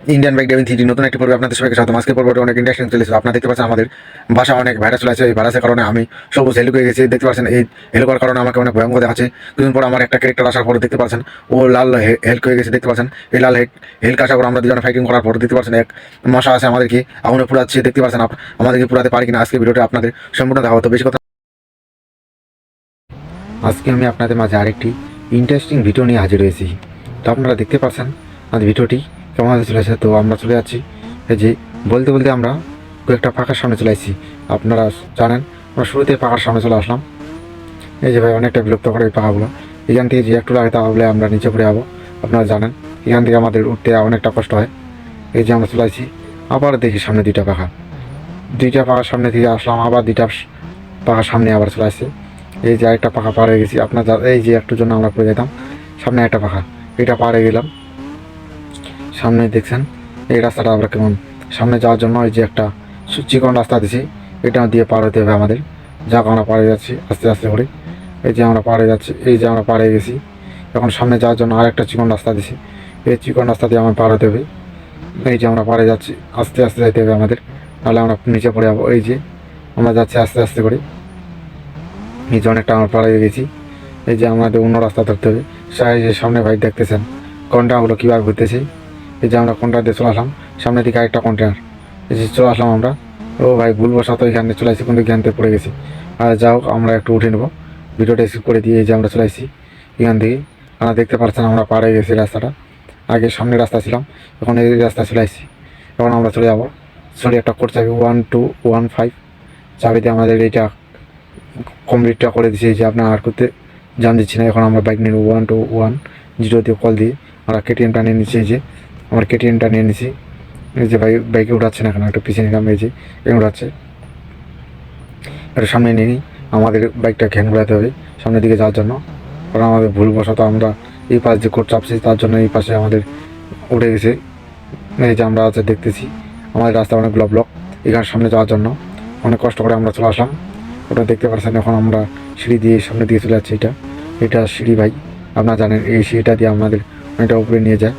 Indian bike Devin three নতুন একটি পর্বে আপনাদের সবাইকে স্বাগত আজকে পর্বটা অনেক ইন্টারেস্টিং চলেছিল আপনারা দেখতে পাচ্ছেন আমাদের বাসা অনেক ভাইরাস চলে আছে এই ভাইরাসের কারণে আমি সবুজ হেলু হয়ে গেছি। দেখতে পাচ্ছেন এই হেলু করার কারণে আমাকে অনেক ভয়ঙ্কর দেখাচ্ছে। কিছুদিন পর আমার একটা ক্যারেক্টার আসার পরে দেখতে পাচ্ছেন। ও লাল হেল্ক হয়ে গেছে, দেখতে পাচ্ছেন? এই লাল হেল্ক আসার পর আমরা দুজনে ফাইটিং করার পর দেখতে পাচ্ছেন। এক মশা আছে আমাদেরকে আগুনে পুরাচ্ছে দেখতে পাচ্ছেন আমাদেরকে পুরাতে পারি কিনা আজকে ভিডিওটা আপনাদের সম্পূর্ণ দেখা হতো বেশি কথা আজকে আমি আপনাদের মাঝে আরেকটি ইন্টারেস্টিং ভিডিও নিয়ে হাজির হয়েছি। তো আপনারা দেখতে পাচ্ছেন আমাদের ভিডিওটি কেমন হতে চলেছে? তো আমরা চলে যাচ্ছি। এই যে, বলতে বলতে আমরা কয়েকটা পাখার সামনে চলে আসছি। আপনারা জানেন, আমরা শুরুতে পাখার সামনে চলে আসলাম। এই যে ভাই, অনেকটা বিরক্ত করে এই পাখাগুলো। এখান থেকে যে একটু লাগে তাহলে আমরা নিচে পড়ে যাব। আপনারা জানেন, এখান থেকে আমাদের উঠতে অনেকটা কষ্ট হয়। এই যে আমরা চলে আসছি, আবার দেখি সামনে দুইটা পাখা। দুইটা পাখার সামনে থেকে আসলাম, আবার দুইটা পাখার সামনে আবার চলে আসছে। এই যে আরেকটা পাখা পার হয়ে গেছি। আপনার এই যে একটু জন্য আমরা পড়ে যেতাম, সামনে একটা পাখা। এটা পার হয়ে গেলাম। সামনে দেখছেন, এই রাস্তাটা আমরা কেমন? সামনে যাওয়ার জন্য এই যে একটা চিকন রাস্তা দিছি এটা দিয়ে পার হতে হবে আমাদের। যাক আমরা পাড়ে যাচ্ছি, আস্তে আস্তে করে। এই যে আমরা পাড়ে যাচ্ছি, এই যে আমরা পাড়ে গেছি। এখন সামনে যাওয়ার জন্য আরেকটা চিকন রাস্তা দিছি। এই চিকন রাস্তা দিয়ে আমার পার হতে হবে। এই যে আমরা পাড়ে যাচ্ছি, আস্তে আস্তে যেতে হবে আমাদের। নাহলে আমরা নিচে পড়ে যাব। এই যে আমরা যাচ্ছি আস্তে আস্তে করে। এই যে অনেকটা আমরা পাড়ে গেছি। এই যে আমাদের অন্য রাস্তা ধরতে হবে। যে সামনে ভাই দেখতেছেন কন্টেনারগুলো কীভাবে ঘুরতেছে? এই যে আমরা কন্টেনার দিয়ে চলে আসলাম, সামনের দিকে আরেকটা কন্টেনার যে চলে আসলাম আমরা। ও ভাই, ভুলবশত এখানে চলে আসছি কিন্তু থেকে পড়ে গেছি। আর যা হোক, আমরা একটু উঠে নেব। ভিডিওটা স্কিপ করে দিয়ে এই যে আমরা চলে আসি এখান থেকে। আমরা দেখতে পাচ্ছেন আমরা পাড়ে গেছি রাস্তাটা। আগে সামনে রাস্তা ছিলাম, এখন এই রাস্তা চলে আসছি এখন আমরা চলে যাব। সরি একটা কোড চাবি ওয়ান টু ওয়ান ফাইভ চাবিতে আমাদের এইটা কমপ্লিটটা করে দিয়েছি যে আপনার আর করতে জান দিচ্ছি না। এখন আমরা বাইক নিয়ে ওয়ান টু ওয়ান জিরো দিয়ে কল দিয়ে। আমরা কেটিএমটা নিয়ে নিচ্ছি। যে আমার কেটিএমটা নিয়ে নিছি। এই যে বাইক বাইকে উঠাচ্ছে না এখন, একটা পিছিয়ে নিলাম, এই যে, এই উঠাচ্ছে একটু সামনে নিয়ে নিই, আমাদের বাইকটা ঘ্যান ঘোরাতে হবে, সামনের দিকে যাওয়ার জন্য। কারণ আমাদের ভুলবশত আমরা এই পাশ যে কোট চাপছি, তার জন্য এই পাশে আমাদের উঠে গেছে। এই যে আমরা আছে, দেখতেছি, আমাদের রাস্তা অনেকগুলো ব্লক ব্লক, এখানে সামনে যাওয়ার জন্য। অনেক কষ্ট করে আমরা চলে আসলাম। ওটা দেখতে পাচ্ছেন, এখন আমরা সিঁড়ি দিয়ে সামনে দিকে চলে যাচ্ছি, এটা। এটা সিঁড়ি ভাই, আপনারা জানেন, এই সিঁড়িটা দিয়ে আমাদের অনেকটা উপরে নিয়ে যায়।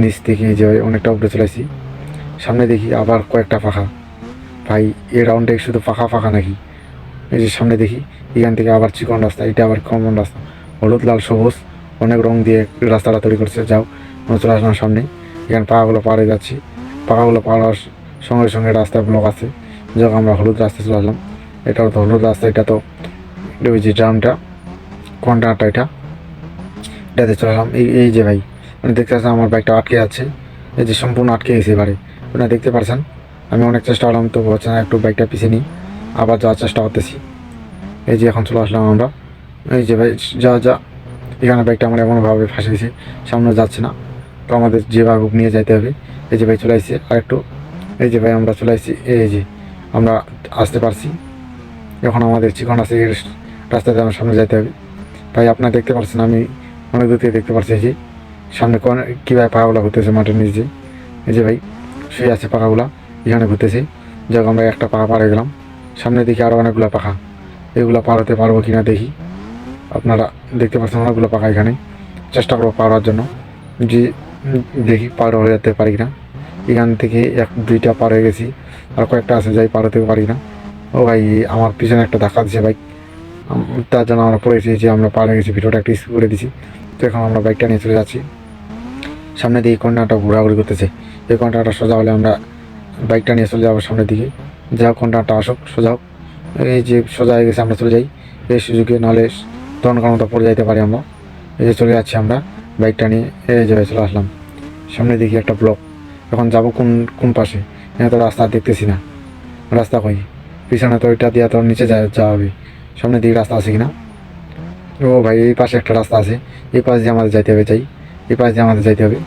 নিচ থেকে যে অনেকটা উপরে চলে আসি, সামনে দেখি আবার কয়েকটা পাখা ভাই এ রাউন্ডে শুধু পাখা পাখা নাকি? এই যে সামনে দেখি, এখান থেকে আবার চিকন রাস্তা, এটা আবার কমন রাস্তা। হলুদ, লাল, সবুজ, অনেক রং দিয়ে রাস্তাটা তৈরি করছে, যাও চলে আসলাম সামনে। এখানে পাখাগুলো পাড়ে যাচ্ছি। পাখাগুলো পাড়ার সঙ্গে সঙ্গে রাস্তা ব্লক আছে। যখন আমরা হলুদ রাস্তা চলে আসলাম। এটা তো হলুদ রাস্তা, এটা তো ওই যে ড্রামটা কন্টেনারটা এটা। এটাতে চলে আসলাম। এই এই যে ভাই মানে দেখতে পাচ্ছেন আমার বাইকটা আটকে যাচ্ছে এই যে সম্পূর্ণ আটকে গেছে এবারে। আপনারা দেখতে পাচ্ছেন আমি অনেক চেষ্টা করলাম তো হচ্ছে না, একটু বাইকটা পিছিয়ে নিই। আবার যাওয়ার চেষ্টা করতেছি। এই যে এখন চলে আসলাম আমরা। এই যে ভাই, যা যা, এখানে বাইকটা আমার এমনভাবে ফাঁসে গেছে সামনে যাচ্ছে না। তো আমাদের যেভাবে নিয়ে যাইতে হবে। এই যে ভাই চলে আসছে আর একটু এই যে ভাই, আমরা চলে আসছি, এই যে আমরা আসতে পারছি। এখন আমাদের চিকন আছে রাস্তাতে আমার সামনে যাইতে হবে। ভাই, আপনারা দেখতে পাচ্ছেন আমি অনেক দূর থেকে দেখতে পাচ্ছি যে। সামনে কীভাবে পাখাগুলো ঘুরতেছে মাঠের নিচে এই যে ভাই শুয়ে আছে পাখাগুলা, এখানে ঘুরতেছে। যাক, আমরা একটা পাখা পাড়ে গেলাম। সামনে দেখি আরও অনেকগুলো পাখা। এগুলো পার হতে পারব কিনা দেখি। আপনারা দেখতে পাচ্ছেন অনেকগুলো পাখা এখানে। চেষ্টা করব হওয়ার জন্য। যে, দেখি পার হয়ে যেতে পারি না এখান থেকে এক, দুইটা পার হয়ে গেছি। আর কয়েকটা আছে যাই পার হতে পারি না ও ভাই, আমার পিছনে একটা ধাক্কা দিছে বাইক তার জন্য আমরা পড়েছি যে আমরা পার হয়ে গেছি, ভিডিওটা একটু স্কিপ করে দিছি। তো এখন আমরা বাইকটা নিয়ে চলে যাচ্ছি। সামনে দিকে কন্যাটা ঘোরাঘুরি করতেছে। এই কন্যাটা সোজা হলে আমরা বাইকটা নিয়ে চলে যাব সামনের দিকে। যা হোক কন্যাটা আসুক, সোজা হোক। এই যে সোজা হয়ে গেছে, আমরা চলে যাই। এই সুযোগে নাহলে কোনো পড়ে যাইতে পারি আমরা। এই যে চলে যাচ্ছি আমরা বাইকটা নিয়ে। এই যে চলে আসলাম। সামনে দেখি একটা ব্লক। এখন যাব কোন কোন পাশে? এখানে তো রাস্তা দেখতেছি না। রাস্তা কই? পিছনে তো ওইটা দিয়ে তো নিচে যাওয়া হবে। সামনে দিকে রাস্তা আছে কিনা? ও ভাই, এই পাশে একটা রাস্তা আছে। এই পাশ দিয়ে আমাদের যাইতে হবে চাই এই পাশ দিয়ে আমাদের যাইতে হবে।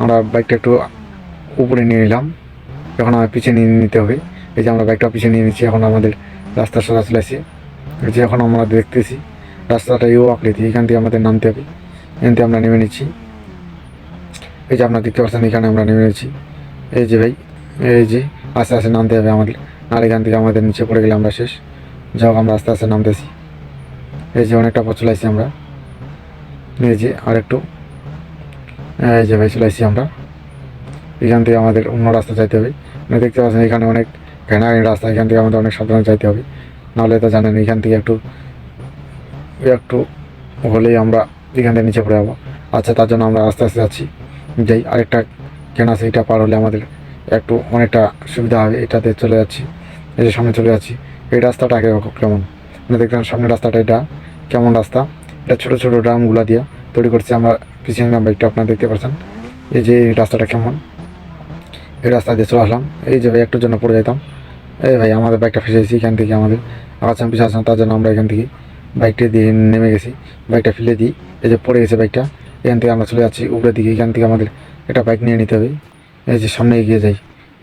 আমরা বাইকটা একটু উপরে নিয়ে নিলাম। এখন আমার পিছিয়ে নিয়ে নিতে হবে। এই যে আমরা বাইকটা পিছিয়ে নিয়ে নিচ্ছি, এখন আমাদের রাস্তা সোজা চলে আসছে এই যে এখন আমরা দেখতেছি, রাস্তাটা ইউ আকৃতি, এখান থেকে আমাদের নামতে হবে। এখান থেকে আমরা নেমে নিচ্ছি। এই যে আপনারা দেখতে পাচ্ছেন, এখানে আমরা নেমে নিচ্ছি। এই যে ভাই, এই যে আস্তে আস্তে নামতে হবে আমাদের। আর এখান থেকে আমাদের নিচে পড়ে গেলে আমরা শেষ। যাও আমরা আস্তে আস্তে নামতেছি। এই যে অনেকটা পথ চলে আমরা। এই যে আর একটু এই যে ভাই চলে আসছি আমরা। এখান থেকে আমাদের অন্য রাস্তা যাইতে হবে। মানে দেখতে পাচ্ছেন এখানে অনেক ঘেনাঘেনি রাস্তা, এখান থেকে আমাদের অনেক সাবধানে যাইতে হবে। নাহলে তো জানেন এখান থেকে একটু একটু হলেই আমরা এখান থেকে নিচে পড়ে যাব। আচ্ছা তার জন্য আমরা আস্তে আস্তে যাচ্ছি। যাই, আরেকটা কেন আছে পার হলে আমাদের একটু অনেকটা সুবিধা হবে। এটাতে চলে যাচ্ছি। এই যে সামনে চলে যাচ্ছি। এই রাস্তাটা আগে কেমন। মানে দেখলাম সামনের রাস্তাটা এটা। কেমন রাস্তা? এটা ছোটো ছোটো ড্রামগুলা দিয়ে তৈরি করছি আমরা পিছিয়ে নিলাম বাইকটা আপনারা দেখতে পাচ্ছেন। এই যে রাস্তাটা কেমন? এই রাস্তা দিয়ে চলে আসলাম। এই যে ভাই, একটুর জন্য পড়ে যেতাম এই ভাই, আমাদের বাইকটা ফেসে গেছি এখান থেকে আমাদের। আগাচ্ছাম পিছিয়ে আসলাম তার জন্য আমরা এখান থেকে বাইকটা দিয়ে নেমে গেছি। বাইকটা ফেলে দিই। এই যে পড়ে গেছে বাইকটা এখান থেকে আমরা চলে যাচ্ছি উপরের দিকে। এখান থেকে আমাদের একটা বাইক নিয়ে নিতে হবে। এই যে সামনে এগিয়ে যাই।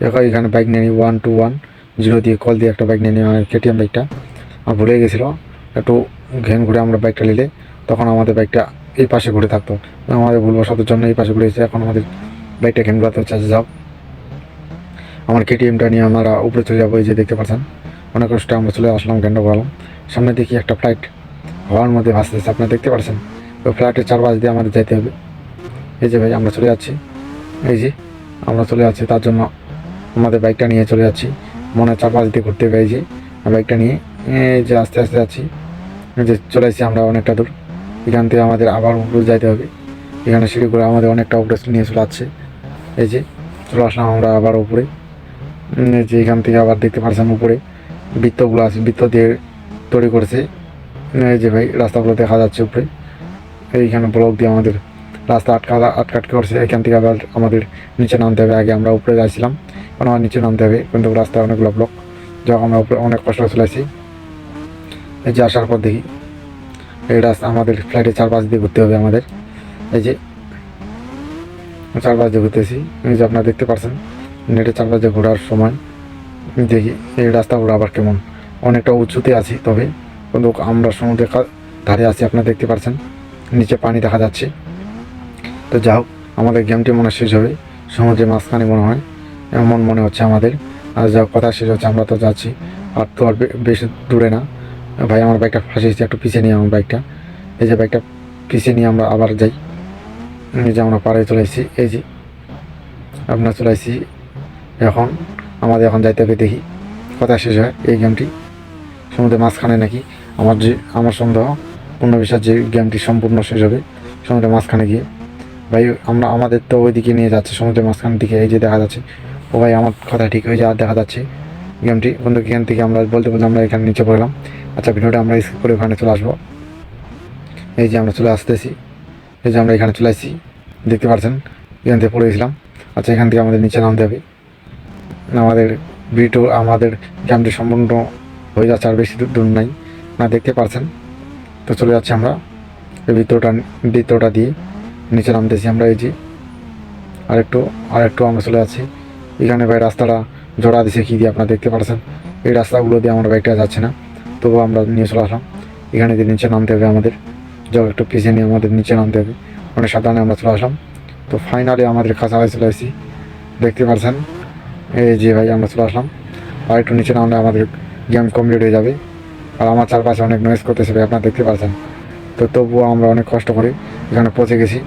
এখন এখানে বাইক নিয়ে নিই। ওয়ান টু ওয়ান জিরো দিয়ে কল দিয়ে একটা বাইক নিয়ে নিই। আমার কেটিএম বাইকটা আমার ভুলে গেছিল। একটু ঘেন ঘুরে আমরা বাইকটা নিলে, তখন আমাদের বাইকটা এই পাশে ঘুরে থাকতো। আমাদের ভুলবশতের জন্য এই পাশে ঘুরে এসে এখন আমাদের বাইকটা ঘুরাতে হচ্ছে আচ্ছা যাও। আমার কেটিএমটা নিয়ে আমরা উপরে চলে যাব, এই যে দেখতে পাচ্ছেন। অনেক কষ্টে আমরা চলে আসলাম ঘেন্টা করলাম। সামনে দেখি একটা ফ্লাইট হওয়ার মধ্যে ভাসতেছে, আপনারা দেখতে পাচ্ছেন? ওই ফ্লাইটের চারপাশ দিয়ে আমাদের যেতে হবে। এই যে ভাই, আমরা চলে যাচ্ছি। এই যে আমরা চলে যাচ্ছি, তার জন্য আমাদের বাইকটা নিয়ে চলে যাচ্ছি। মনে চারপাশ দিয়ে ঘুরতে হবে, এই যে। বাইকটা নিয়ে, এই যে আস্তে আস্তে যাচ্ছি। যে চলে আসছি আমরা অনেকটা দূর। এখান থেকে আমাদের আবার উপরে যাইতে হবে। এখানে সিঁড়ি করে আমাদের অনেকটা উপরে নিয়ে চলে আসছে। এই যে, চলে আসলাম আমরা আবার উপরে। এই যে এখান থেকে আবার দেখতে পাচ্ছেন উপরে। বৃত্তগুলো আছে, বৃত্ত দিয়ে তৈরি করেছে। এই যে ভাই, রাস্তাগুলো দেখা যাচ্ছে উপরে। এইখানে ব্লক দিয়ে আমাদের রাস্তা আটকা আটকাটকে করছে। এখান থেকে আবার আমাদের নিচে নামতে হবে। আগে আমরা উপরে যাচ্ছিলাম এখন আমার নিচে নামতে হবে। কিন্তু রাস্তায় অনেকগুলো ব্লক যখন আমরা উপরে অনেক কষ্ট করে চলে আসি এই যে আসার পর দেখি। রাস্তা আমাদের ফ্লাইটে চারপাশ দিয়ে ঘুরতে হবে আমাদের। এই যে, চারপাশ দিয়ে ঘুরতেছি। এই যে আপনারা দেখতে পাচ্ছেন নেটে চারপাশ দিয়ে ঘোরার সময় দেখি এই রাস্তাগুলো আবার কেমন। অনেকটা উঁচুতে আছি, তবে কিন্তু আমরা সমুদ্রের ধারে আছি, আপনারা দেখতে পাচ্ছেন নিচে পানি দেখা যাচ্ছে। তো যা হোক, আমাদের গেমটি মনে শেষ হবে। সমুদ্রের মাঝখানে মনে হয়, এমন মনে হচ্ছে আমাদের। আর যা কথা শেষ হচ্ছে, আমরা তো যাচ্ছি। আর তো আর বেশি দূরে না। ভাই, আমার বাইকটা ফাঁসিয়েছি একটু পিছিয়ে নিয়ে আমার বাইকটা এই যে বাইকটা পিছিয়ে নিয়ে আমরা আবার যাই। এই যে আমরা পাড়ে চলে এসেছি এই যে আপনার চলে এসেছি এখন আমাদের এখন যাইতে হবে, দেখি কথা শেষ হয় এই গেমটি সমুদ্রের মাঝখানে নাকি আমার যে, আমার সন্দেহ, পূর্ণ বিশ্বাস যে গেমটি সম্পূর্ণ শেষ হবে সমুদ্রের মাঝখানে গিয়ে। ভাই, আমরা, আমাদের তো ওইদিকে নিয়ে যাচ্ছে, সমুদ্রের মাঝখানের দিকে, এই যে দেখা যাচ্ছে। ও ভাই, আমার কথা ঠিক হয়ে আর দেখা যাচ্ছে। গেমটি। বন্ধু, এখান থেকে আমরা বলতে বলতে আমরা এখানে নিচে পড়লাম। আচ্ছা ভিডিওটা আমরা স্কিপ করে ওখানে চলে আসব। এই যে আমরা চলে আসতেছি। এই যে আমরা এখানে চলে আসছি। দেখতে পাচ্ছেন, এখান থেকে পড়ে গেছিলাম। আচ্ছা এখান থেকে আমাদের নিচে নামতে হবে। আমাদের ভিডিও আমাদের গেমটি সম্পূর্ণ হয়ে যাচ্ছে আর বেশি দূর- নাই। না, দেখতে পারছেন তো চলে যাচ্ছি আমরা। এই ভিতরটা ভিতরটা দিয়ে নিচে নামতেছি আমরা এই যে। আরেকটু আরেকটু আমরা চলে যাচ্ছি। এখানে ভাই রাস্তাটা জোড়া দিছে, কী দিয়ে আপনারা দেখতে পাচ্ছেন এই রাস্তাগুলো দিয়ে আমরা বাইকটা যাচ্ছে না। তবুও আমরা নিয়ে চলে আসলাম। এখানে দিয়ে নিচে নামতে হবে আমাদের জল একটু পিছিয়ে নিয়ে আমাদের নিচে নামতে হবে। অনেক সাধারণে আমরা চলে আসলাম। তো ফাইনালি আমাদের কাছাকাছি চলে এসেছি দেখতে পাচ্ছেন এই যে ভাই, আমরা চলে আসলাম। আর একটু নিচে নামলে আমাদের গেম কমপ্লিট হয়ে যাবে। আর আমার চারপাশে অনেক নয়েজ করতেছে ভাই, আপনারা দেখতে পাচ্ছেন তো তবুও আমরা অনেক কষ্ট করে এখানে পৌঁছে গেছি।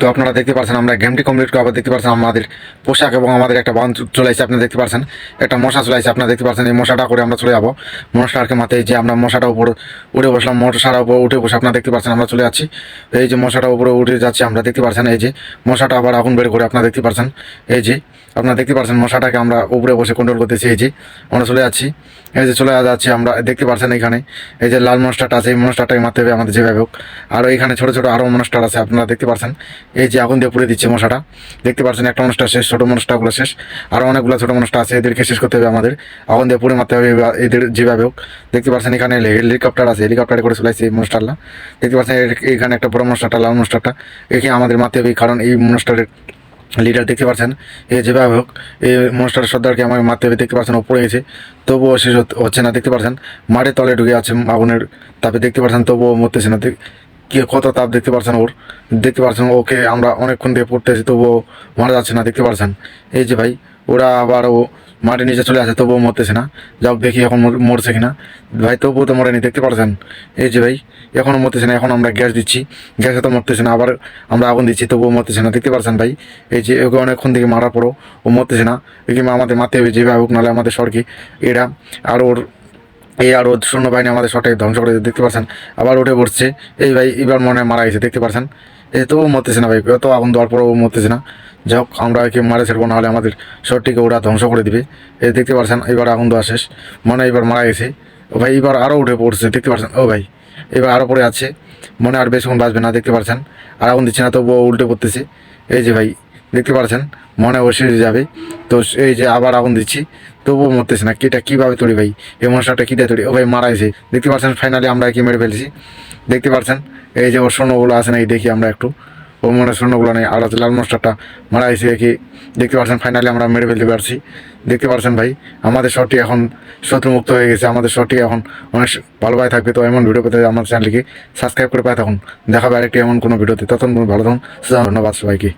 তো আপনারা দেখতে পাচ্ছেন আমরা গেমটি কমপ্লিট করে আবার দেখতে পাচ্ছেন আমাদের পোশাক এবং আমাদের একটা বান চলে আসছে আপনারা দেখতে পাচ্ছেন একটা মশা চলে আসছে আপনারা দেখতে পাচ্ছেন এই মশাটা করে আমরা চলে যাব। মশাটাকে মাথায় যে আমরা মশাটা উপর উঠে বসলাম মশাটার উপর উঠে বসে আপনারা দেখতে পাচ্ছেন আমরা চলে যাচ্ছি। এই যে মশাটা উপরে উঠে যাচ্ছি, আমরা দেখতে পাচ্ছেন এই যে মশাটা আবার আগুন বের করে আপনারা দেখতে পাচ্ছেন এই যে আপনারা দেখতে পাচ্ছেন মশাটাকে আমরা উপরে বসে কন্ট্রোল করতেছি, এই যে আমরা চলে যাচ্ছি। এই যে চলে যাচ্ছি, আমরা দেখতে পাচ্ছেন এখানে, এই যে লাল মনস্টারটা আছে, এই মনস্টারটাকে মারতে হবে আমাদের যেভাবে হোক। আরও এখানে ছোটো ছোটো আরও মনস্টার আছে, আপনারা দেখতে পাচ্ছেন এই যে আগুন দিয়ে পুড়ে দিচ্ছে মশাটা। দেখতে পাচ্ছেন একটা মনস্টার শেষ, ছোটো মানুষটাগুলো শেষ। আরও অনেকগুলো ছোটো মানুষটা আছে, এদেরকে শেষ করতে হবে আমাদের। আগুন দিয়ে পুড়ে মারতে হবে এদের যেভাবে হোক। দেখতে পাচ্ছেন এখানে হেলিকপ্টার আছে হেলিকপ্টারে করে চলে আসছে এই মনস্টারটা। দেখতে পাচ্ছেন এখানে একটা বড় মনস্টারটা, লাল মনস্টারটা। একে আমাদের মারতে হবে, কারণ এই মনস্টারের লিডার দেখতে পাচ্ছেন। এ যেভাবে হোক এই মনস্টার সর্দারকে আমাকে মারতে হবে। দেখতে পাচ্ছেন ও পড়ে গেছে, তবুও শেষ হচ্ছে না। দেখতে পাচ্ছেন মাঠে তলে ঢুকে আছে আগুনের তারপরে দেখতে পাচ্ছেন, তবুও মরতেছে না। কত তাপ দেখতে পারছেন ওর? দেখতে পারছেন ওকে আমরা অনেকক্ষণ দিয়ে পড়তেছি, তবুও মারা যাচ্ছে না, দেখতে পারছেন? এই যে ভাই, ওরা আবার ও মাটির নিচে চলে আসে, তবুও মরতেছে না। যাও দেখি এখন মর- মরছে কিনা। ভাই, তবুও তো মরেনি, দেখতে পারছেন? এই যে ভাই এখনও মরতেছে না, এখন আমরা গ্যাস দিচ্ছি। গ্যাসে তো মরতেছে না, আবার আমরা আগুন দিচ্ছি, তবুও মরতেছে না, দেখতে পারছেন ভাই? এই যে ওকে অনেকক্ষণ থেকে মারার পরও ও মরতেছে না। কিংবা আমাদের মারতে হবে, যেভাবে হোক, নাহলে আমাদের সরকি এরা আর ওর এই আর ওর সৈন্যবাহিনী আমাদের শটে ধ্বংস করে দেখতে পাচ্ছেন আবার উঠে পড়ছে। এই ভাই এবার মনে মারা গেছে, দেখতে পাচ্ছেন এই তো মরতেছে না ভাই, এত আগুন দেওয়ার পরও মরতেছে না। যাই হোক আমরা একে মারে ছেড়বো, নাহলে আমাদের শটটিকে ওরা ধ্বংস করে দিবে। এই দেখতে পাচ্ছেন এবার আগুন দেওয়া শেষ। মনে এবার মারা গেছে। ও ভাই এবার আরও উঠে পড়ছে, দেখতে পাচ্ছেন ও ভাই, এবার আরও পড়ে আছে। মনে আর বেশিক্ষণ বাঁচবে না, দেখতে পাচ্ছেন আর আগুন দিচ্ছে না, তবুও উল্টে পড়তেছে। এই যে ভাই দেখতে পাচ্ছেন মনে সেরে যাবে। তো এই যে আবার আগুন দিচ্ছি, তবুও মরতেছে না। কিটা কীভাবে তৈরি ভাই? এই মশলাটা কীটা তৈরি? ও ভাই, মারা গেছে। দেখতে পাচ্ছেন ফাইনালি আমরা কি মেরে ফেলছি। দেখতে পাচ্ছেন এই যে ওর স্বর্ণগুলো আছে নাকি দেখি আমরা একটু। ও মনে স্বর্ণগুলো নেই। আর লাল মশলাটা মারা গেছে কি দেখতে পাচ্ছেন ফাইনালি আমরা মেরে ফেলতে পারছি। দেখতে পাচ্ছেন ভাই? আমাদের শটটি এখন শত্রুমুক্ত হয়ে গেছে। আমাদের শটটি এখন অনেক ভালো ভালোভাবে থাকবে। তো এমন ভিডিও পেতে আমার চ্যানেলকে সাবস্ক্রাইব করে পায় তখন দেখাবে আরেকটি এমন কোনো ভিডিওতে তখন ভালো থাকুন। ধন্যবাদ সবাইকে।